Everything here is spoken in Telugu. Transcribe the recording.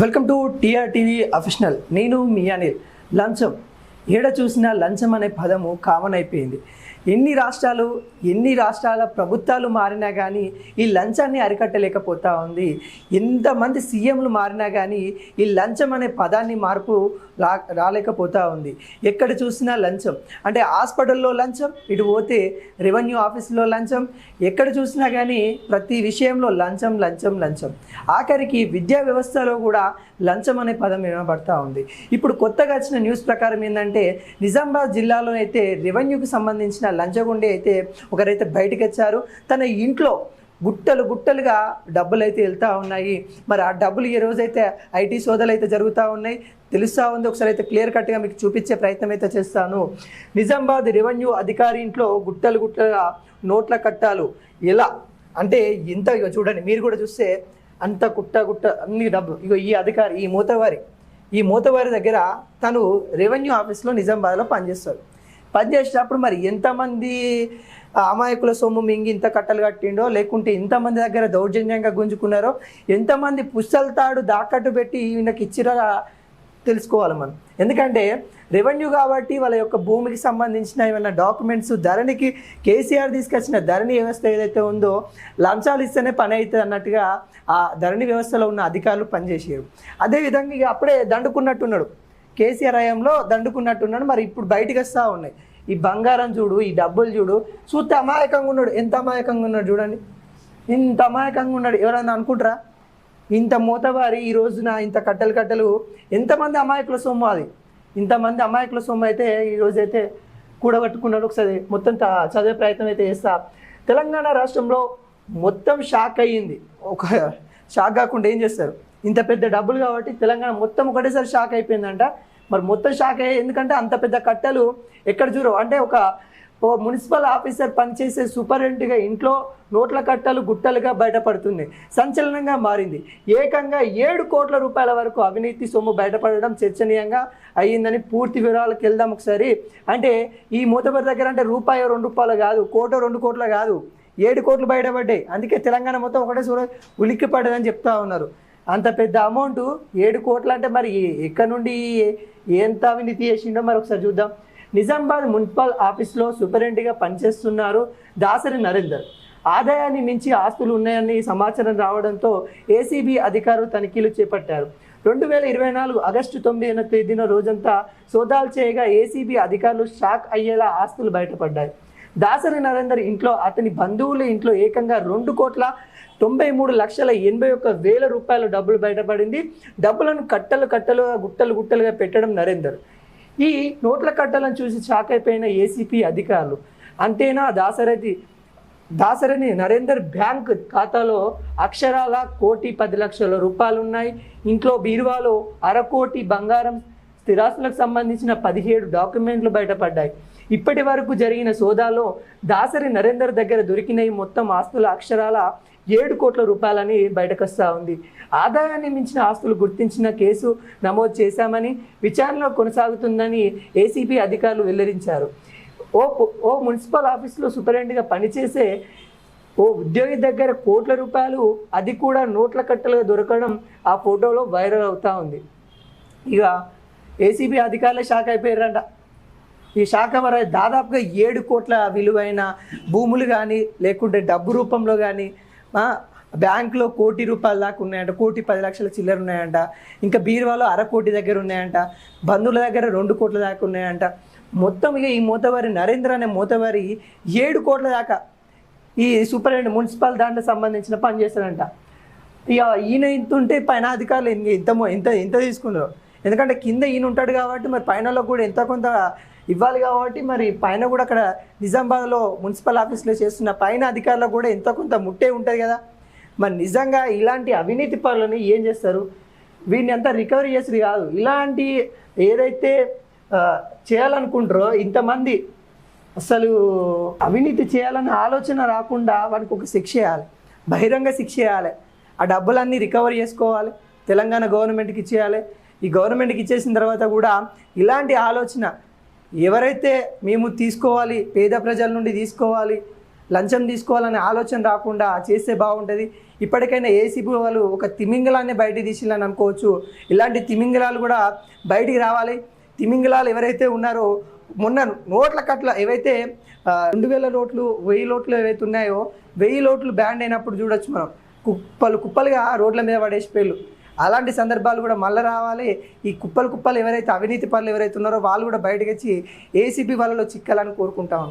Welcome to TR TV official నేను మీ అనిల్. లంచం. ఏడ చూసినా లంచం అనే పదము కామన్ అయిపోయింది. ఎన్ని రాష్ట్రాలు ఎన్ని రాష్ట్రాల ప్రభుత్వాలు మారినా కానీ ఈ లంచాన్ని అరికట్టలేకపోతా ఉంది. ఎంతమంది సీఎంలు మారినా కానీ ఈ లంచం అనే పదాన్ని మార్పు రా రాలేకపోతా ఉంది. ఎక్కడ చూసినా లంచం. అంటే హాస్పిటల్లో లంచం ఇటు పోతే రెవెన్యూ ఆఫీస్లో లంచం ఎక్కడ చూసినా కానీ ప్రతి విషయంలో లంచం లంచం లంచం. ఆఖరికి విద్యా వ్యవస్థలో కూడా లంచం అనే పదం వినబడతా ఉంది. ఇప్పుడు కొత్తగా వచ్చిన న్యూస్ ప్రకారం ఏంటంటే నిజామాబాద్ జిల్లాలో అయితే రెవెన్యూకి సంబంధించిన లంచగుండి అయితే ఒకరైతే బయటకు వచ్చారు తన ఇంట్లో గుట్టలు గుట్టలుగా డబ్బులు అయితే వెళ్తూ ఉన్నాయి. మరి ఆ డబ్బులు ఈ రోజైతే ఐటీ సోదాలు అయితే జరుగుతూ ఉన్నాయి తెలుస్తూ ఉంది. ఒకసారి అయితే క్లియర్ కట్గా మీకు చూపించే ప్రయత్నం అయితే చేస్తాను. నిజామాబాద్ రెవెన్యూ అధికారి ఇంట్లో గుట్టలు గుట్టలుగా నోట్ల కట్టాలు ఎలా? అంటే ఇంత ఇగో చూడండి మీరు కూడా చూస్తే అంత గుట్ట గుట్ట అన్ని డబ్బు. ఇగో ఈ అధికారి ఈ మూతవారి. ఈ మూతవారి దగ్గర తను రెవెన్యూ ఆఫీస్లో నిజామాబాద్లో పనిచేస్తాడు. పనిచేసేటప్పుడు మరి ఎంతమంది అమాయకుల సొమ్ము మింగి ఇంత కట్టలు కట్టిండో లేకుంటే ఇంతమంది దగ్గర దౌర్జన్యంగా గుంజుకున్నారో ఎంతమంది పుస్తల తాడు దాకట్టు పెట్టి ఈయనకి ఇచ్చిరా తెలుసుకోవాలి మనం. ఎందుకంటే రెవెన్యూ కాబట్టి వాళ్ళ యొక్క భూమికి సంబంధించిన ఏమైనా డాక్యుమెంట్స్ ధరణికి కేసీఆర్ తీసుకొచ్చిన ధరణి వ్యవస్థ ఏదైతే ఉందో లంచాలు ఇస్తేనే పని అవుతుంది అన్నట్టుగా ఆ ధరణి వ్యవస్థలో ఉన్న అధికారులు పనిచేసారు. అదేవిధంగా ఇక అప్పుడే దండుకున్నట్టున్నాడు. కేసీఆర్ హయాంలో దండుకున్నట్టున్నాడు. మరి ఇప్పుడు బయటకు వస్తూ ఉన్నాయి. ఈ బంగారం చూడు ఈ డబ్బులు చూడు. చూస్తే అమాయకంగా ఉన్నాడు. ఎంత అమాయకంగా ఉన్నాడు చూడండి. ఇంత అమాయకంగా ఉన్నాడు. ఎవరన్నా అనుకుంటారా? ఇంత మూతవారి ఈ రోజున ఇంత కట్టలు కట్టలు. ఎంతమంది అమాయకుల సొమ్ము అది? ఇంతమంది అమాయకుల సొమ్ము అయితే ఈ అయితే కూడగట్టుకున్నాడు. ఒకసారి మొత్తం చదివే ప్రయత్నం అయితే చేస్తా. తెలంగాణ రాష్ట్రంలో మొత్తం షాక్ అయ్యింది. ఒక షాక్ కాకుండా ఏం చేస్తారు? ఇంత పెద్ద డబ్బులు కాబట్టి తెలంగాణ మొత్తం ఒకటేసారి షాక్ అయిపోయిందంట. మరి మొత్తం షాక్ అయ్యే ఎందుకంటే అంత పెద్ద కట్టలు ఎక్కడ చూడవు. అంటే ఒక మున్సిపల్ ఆఫీసర్ పనిచేసే సూపరింటెండెంట్గా ఇంట్లో నోట్ల కట్టలు గుట్టలుగా బయటపడుతుంది. సంచలనంగా మారింది. ఏకంగా ఏడు కోట్ల రూపాయల వరకు అవినీతి సొమ్ము బయటపడడం చర్చనీయంగా అయ్యిందని పూర్తి వివరాలకు వెళ్దాం ఒకసారి. అంటే ఈ మూతబరి దగ్గర అంటే రూపాయి రెండు రూపాయలు కాదు కోట రెండు కోట్ల కాదు. ఏడు కోట్లు బయటపడ్డాయి. అందుకే తెలంగాణ మొత్తం ఒకటే సూర ఉలిక్కి పడ్డదని చెప్తా ఉన్నారు. అంత పెద్ద అమౌంట్ ఏడు కోట్లు అంటే మరి ఎక్కడి నుండి ఎంత అవినీతి చేసిండో మరి ఒకసారి చూద్దాం. నిజామాబాద్ మున్సిపల్ ఆఫీస్లో సూపరింటెండెంట్గా పనిచేస్తున్నారు దాసరి నరేందర్. ఆదాయాన్ని మించి ఆస్తులు ఉన్నాయని సమాచారం రావడంతో ఏసీబీ అధికారులు తనిఖీలు చేపట్టారు. రెండు వేల ఇరవై నాలుగు ఆగస్టు తొమ్మిదిన తేదీన రోజంతా సోదాలు చేయగా ఏసీబీ అధికారులు షాక్ అయ్యేలా ఆస్తులు బయటపడ్డాయి. దాసరి నరేందర్ ఇంట్లో అతని బంధువుల ఇంట్లో ఏకంగా రెండు కోట్ల తొంభై మూడు లక్షల ఎనభై ఒక్క వేల రూపాయల డబ్బులు బయటపడింది. డబ్బులను కట్టలు కట్టలుగా గుట్టలు గుట్టలుగా పెట్టడం నరేందర్. ఈ నోట్ల కట్టలను చూసి షాక్ అయిపోయిన ఏసీపీ అధికారులు. అంతేనా దాసరథి? దాసరిని నరేందర్ బ్యాంక్ ఖాతాలో అక్షరాల కోటి పది లక్షల రూపాయలు ఉన్నాయి. ఇంట్లో బీరువాలో అరకోటి బంగారం స్థిరాస్తులకు సంబంధించిన పదిహేడు డాక్యుమెంట్లు బయటపడ్డాయి. ఇప్పటి వరకు జరిగిన సోదాలో దాసరి నరేందర్ దగ్గర దొరికిన ఈ మొత్తం ఆస్తుల అక్షరాల ఏడు కోట్ల రూపాయలని బయటకొస్తా ఉంది. ఆదాయాన్ని మించిన ఆస్తులు గుర్తించిన కేసు నమోదు చేశామని విచారణ కొనసాగుతుందని ఏసీబీ అధికారులు వెల్లడించారు. ఓ ఓ మున్సిపల్ ఆఫీస్లో సూపరింటెండెంట్గా పనిచేసే ఓ ఉద్యోగి దగ్గర కోట్ల రూపాయలు అది కూడా నోట్ల కట్టలుగా దొరకడం ఆ ఫోటోలో వైరల్ అవుతూ ఉంది. ఇక ఏసీబీ అధికారుల షాక్ అయిపోయారంట. ఈ శాఖ వారు దాదాపుగా ఏడు కోట్ల విలువైన భూములు కానీ లేకుంటే డబ్బు రూపంలో కానీ బ్యాంకులో కోటి రూపాయల దాకా ఉన్నాయంట కోటి పది లక్షల చిల్లర ఉన్నాయంట ఇంకా బీరువాలో అర కోటి దగ్గర ఉన్నాయంట బంధువుల దగ్గర రెండు కోట్ల దాకా ఉన్నాయంట. మొత్తం ఇక ఈ మూతవారి నరేంద్ర అనే మూతవారి ఏడు కోట్ల దాకా ఈ సూపరింటెండెంట్ మున్సిపల్ దాంట్లో సంబంధించిన పని చేస్తాడంట. ఇక ఈయన ఇంత ఉంటే పైన అధికారులు ఇంత ఎంత ఎంత ఎంత తీసుకున్నారు. ఎందుకంటే కింద ఈయన ఉంటాడు కాబట్టి మరి పైన కూడా ఎంత కొంత ఇవ్వాలి కాబట్టి మరి పైన కూడా అక్కడ నిజామాబాద్లో మున్సిపల్ ఆఫీస్లో చేస్తున్న పైన అధికారులకు కూడా ఎంతో కొంత ముట్టే ఉంటుంది కదా. మరి నిజంగా ఇలాంటి అవినీతి పనులని ఏం చేస్తారు? వీడిని అంతా రికవరీ చేసేది కాదు. ఇలాంటి ఏదైతే చేయాలనుకుంటారో ఇంతమంది అసలు అవినీతి చేయాలన్న ఆలోచన రాకుండా వాడికి ఒక శిక్ష చేయాలి బహిరంగ శిక్ష చేయాలి ఆ డబ్బులన్నీ రికవరీ చేసుకోవాలి. తెలంగాణ గవర్నమెంట్కి ఇచ్చేయాలి. ఈ గవర్నమెంట్కి ఇచ్చేసిన తర్వాత కూడా ఇలాంటి ఆలోచన ఎవరైతే మేము తీసుకోవాలి పేద ప్రజల నుండి తీసుకోవాలి లంచం తీసుకోవాలనే ఆలోచన రాకుండా చేస్తే బాగుంటుంది. ఇప్పటికైనా ఏసీబీ వాళ్ళు ఒక తిమింగలాన్ని బయటికి తీసిందని అనుకోవచ్చు. ఇలాంటి తిమింగలాలు కూడా బయటికి రావాలి. తిమింగలాలు ఎవరైతే ఉన్నారో మొన్న నోట్ల కట్ల ఏవైతే రెండు వేల నోట్లు వెయ్యి నోట్లు ఏవైతే ఉన్నాయో వెయ్యి నోట్లు బ్యాండ్ అయినప్పుడు చూడొచ్చు మనం. కుప్పలు కుప్పలుగా రోడ్ల మీద పడేసి పేర్లు. అలాంటి సందర్భాలు కూడా మళ్ళీ రావాలి. ఈ కుప్పలు కుప్పలు ఎవరైతే అవినీతి పనులు ఎవరైతే ఉన్నారో వాళ్ళు కూడా బయటకు వచ్చి ఏసీబీ వాళ్ళలో చిక్కాలని కోరుకుంటాం